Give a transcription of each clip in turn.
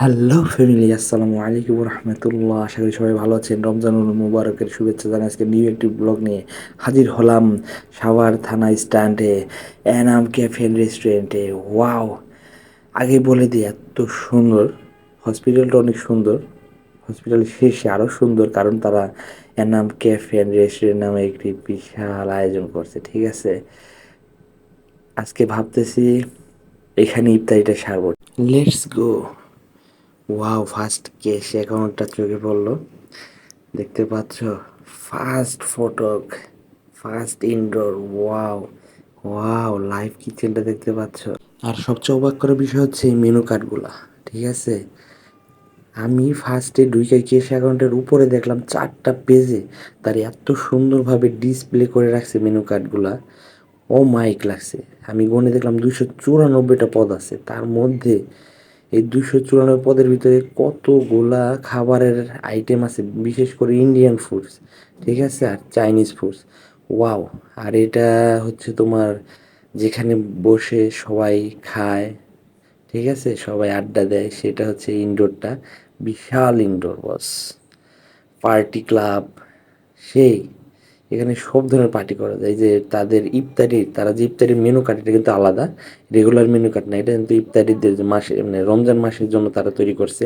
Hello family আসসালামু আলাইকুম রহমতুল্লাহ আশা করি সবাই ভালো আছেন। রমজানুল মুবারকের শুভেচ্ছা জানাই আজকে নিউ একটি ব্লগ নিয়ে। হাজির হলাম সাভার থানা স্ট্যান্ডে এনাম ক্যাফে রেস্টুরেন্টে ওয়াও আগে বলে দিই, এত সুন্দর। হসপিটালটা অনেক সুন্দর। হসপিটাল শেষে আরও সুন্দর, কারণ তারা এনাম ক্যাফে অ্যান্ড রেস্টুরেন্ট নামে একটি বিশাল আয়োজন করছে, ঠিক আছে? আজকে ভাবতেছি এখানে ইফতারিটা সারবো। Let's go wow first case অ্যাকাউন্টটা চোখে পড়ল। দেখতে পাচ্ছ ফার্স্ট ফটক first indoor wow wow live কিচেনটা দেখতে পাচ্ছ। আর সবচেয়ে অবাক করার বিষয় হচ্ছে এই মেনু কার্ডগুলা ঠিক আছে? আমি ফার্স্টে ঢুকে কেস অ্যাকাউন্টের উপরে দেখলাম চারটা পেজে তার এত সুন্দরভাবে ডিসপ্লে করে রাখছে মেনু কার্ডগুলা ও মাইক লাগছে। আমি গনে দেখলাম দুইশো চুরানব্বইটা পদ আছে। তার মধ্যে এই দুশো চুরানব্বই পদের ভিতরে কতগুলা খাবারের আইটেম আছে, বিশেষ করে ইন্ডিয়ান ফুডস ঠিক আছে? আর চাইনিজ ফুডস ওয়াও আর এটা হচ্ছে তোমার যেখানে বসে সবাই খায়, ঠিক আছে? সবাই আড্ডা দেয়, সেটা হচ্ছে ইনডোরটা, বিশাল ইনডোর বস, পার্টি ক্লাব, সেই। এখানে সব ধরনের পার্টি করা যায়। যে তাদের ইফতারি, তারা যে ইফতারির মেনু কার্ড এটা কিন্তু আলাদা। রেগুলার মেনু কার্ড না, এটা কিন্তু ইফতারিদের যে মাসে মানে রমজান মাসের জন্য তারা তৈরি করছে।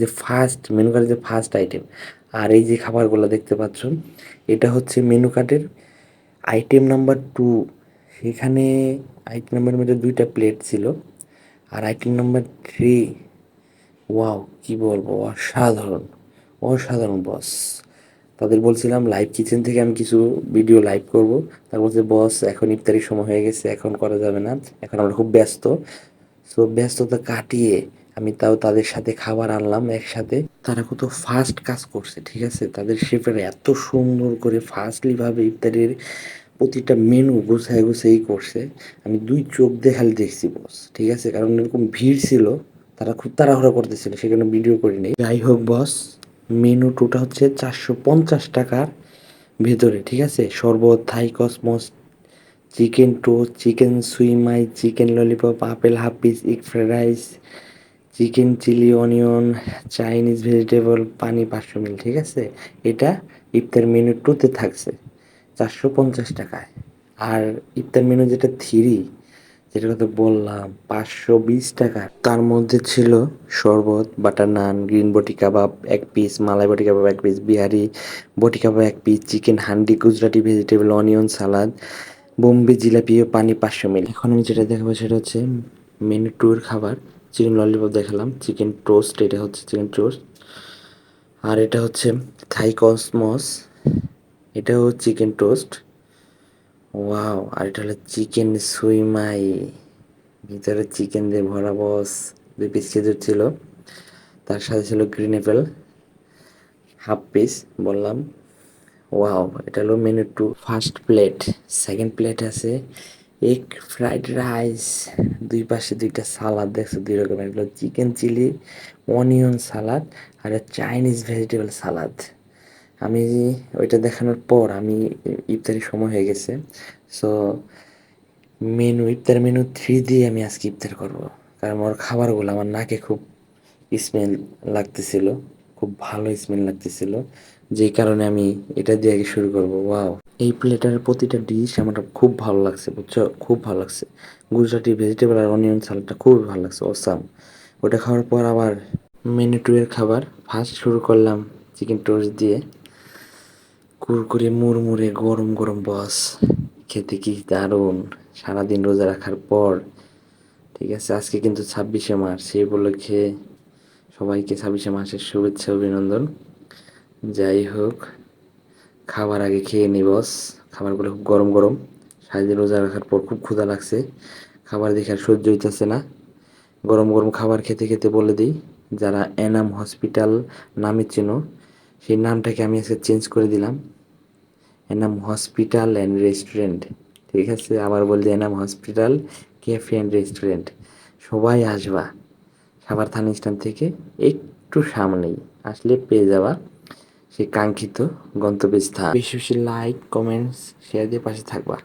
যে ফার্স্ট মেনু কার্ডের যে ফার্স্ট আইটেম আর এই যে খাবারগুলো দেখতে পাচ্ছ, এটা হচ্ছে মেনু কার্ডের আইটেম নাম্বার টু সেখানে আইটেম নাম্বার মধ্যে দুইটা প্লেট ছিল। আর আইটেম নাম্বার থ্রি ওয়াও কি বলব? অসাধারণ। অসাধারণ বস তাদের বলছিলাম লাইভ কিচেন থেকে আমি কিছু ভিডিও লাইভ করব। তার বলছে বস এখন ইফতারির সময় হয়ে গেছে, এখন করা যাবে না। এখন আমরা খুব ব্যস্ত। সো ব্যস্ততা কাটিয়ে আমি তাও তাদের সাথে খাবার আনলাম একসাথে। তারা কত ফাস্ট কাজ করছে, ঠিক আছে? তাদের শেফেরা এত সুন্দর করে ফাস্টলিভাবে ইফতারির প্রতিটা মেনু গুছায় গুছাই করছে। আমি দুই চোখ দেখালে দেখছি বস ঠিক আছে? কারণ এরকম ভিড় ছিল, তারা খুব তাড়াহুড়া করতেছিল সেখানে ভিডিও করিনি। যাই হোক বস মেনু টুটা হচ্ছে চারশো পঞ্চাশ টাকার ভেতরে, ঠিক আছে? শরবত, Thai cosmos, chicken toast, chicken shumai chicken lollipop, apple half egg fried rice, chicken chilli, onion, Chinese vegetable, পানি পাঁচশো মিল, ঠিক আছে? এটা ইফতার মেনু টুতে থাকছে, চারশো পঞ্চাশ টাকায়। আর ইফতার মেনু যেটা থ্রি যেটা কথা বললাম, পাঁচশো বিশ টাকা। তার মধ্যে ছিল শরবত, বাটার নান, গ্রিন বটি কাবাব এক পিস মালাই বটি কাবাব এক পিস বিহারি বটি কাবাব এক piece chicken handi, Gujarati vegetable onion salad Bombay jalebi ও পানি পাঁচশো মিল। এখন আমি যেটা দেখাবো সেটা হচ্ছে মেনু টুর খাবার, চিকেন ললিপপ দেখালাম, চিকেন টোস্ট এটা হচ্ছে চিকেন টোস্ট আর এটা হচ্ছে থাই কসমস, এটাও চিকেন টোস্ট ওয়াও আর এটা হলো চিকেন সুইমাই ভিতরে চিকেন দিয়ে ভরা বস দুই পিস খেজুর ছিল। তার সাথে ছিল গ্রিন অ্যাপেল হাফ পিস বললাম। ওয়াও এটা হলো menu two first plate second plate আছে এগ ফ্রাইড রাইস দুই পাশে দুইটা সালাদ দেখছ দুই রকমের। চিকেন চিলি অনিয়ন সালাদ আর চাইনিজ ভেজিটেবল সালাদ আমি ওইটা দেখানোর পর আমি ইফতারির সময় হয়ে গেছে। সো মেনু ইফতার মেনু থ্রি দিয়ে আমি আজকে ইফতার করব। কারণ আমার খাবারগুলো আমার নাকে খুব স্মেল লাগতেছিল, খুব ভালো স্মেল লাগতেছিল। যেই কারণে আমি এটা দিয়ে আগে শুরু করব। ওয়াও এই প্লেটার প্রতিটা ডিশ আমার খুব ভালো লাগছে, বুঝছ? খুব ভালো লাগছে। গুজরাটি ভেজিটেবল আর অনিয়ন সালাডটা খুবই ভালো লাগছে ওসাম ওটা খাওয়ার পর আবার মেনু টু এর খাবার। ফার্স্ট শুরু করলাম চিকেন টোস্ট দিয়ে। কুরকুরে, মুড়মুড়ে, গরম গরম বস। খেতে কি দারুণ। সারাদিন রোজা রাখার পর। ঠিক আছে, আজকে কিন্তু ছাব্বিশে মার্চ। সেই উপলক্ষে সবাইকে ছাব্বিশে মাসের শুভেচ্ছা, অভিনন্দন। যাই হোক, খাবার আগে খেয়ে নি বস। খাবারগুলো খুব গরম গরম। সারাদিন রোজা রাখার পর খুব ক্ষুধা লাগছে। খাবার দেখে আর সহ্য হইতেছে না। গরম গরম খাবার খেতে খেতে বলে দিই, যারা এনাম হসপিটাল নামে চেনো সেই নামটাকে আমি আজকে চেঞ্জ করে দিলাম। এনাম হসপিটাল অ্যান্ড রেস্টুরেন্ট ঠিক আছে? আবার বলছি Enam hospital cafe and restaurant সবাই আসবা সাবার থানা স্ট্যান্ড থেকে একটু সামনেই আসলে পেয়ে যাবা সেই কাঙ্ক্ষিত গন্তব্যস্থান। বেশি বেশি লাইক কমেন্টস শেয়ার দিয়ে পাশে থাকবা।